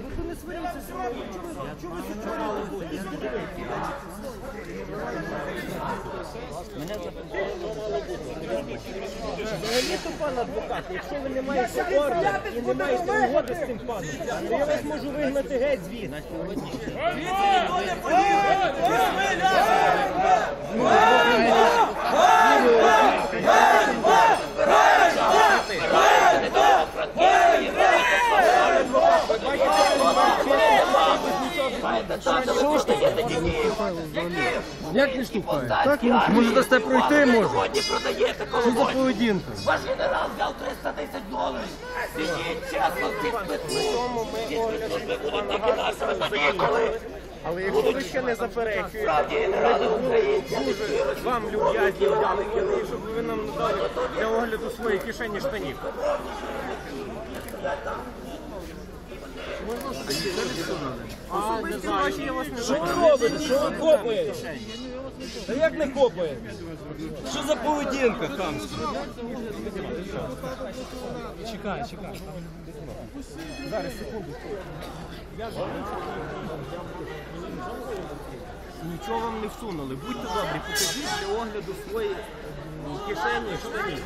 Ну то не ви? Взагалі-то пан адвокат, якщо ви не маєте ордер і не маєте угоди з цим паном, то я вас можу вигнати геть звідси. Як не штукає? Так, може дасте пройти, може? Сьогодні продаєте Що за поведінка? Ваш генерал взяв 300 тисяч доларів. Сидіть чесно в цих спецслужб. Ці спецслужби будуть тільки нашими канікули. Але якщо ви ще не заперечуєте, дуже вам люб'язні вдалики, щоб ви нам надали для огляду свої кишені штанів. Особисті ваші я вас не Що ви робите? Що ви копаєте? Та як не копаєте? Що за поведінка хамська? Чекай, чекай. Нічого вам не всунули. Будьте добрі, покажіть для огляду свої м, кишені штанів.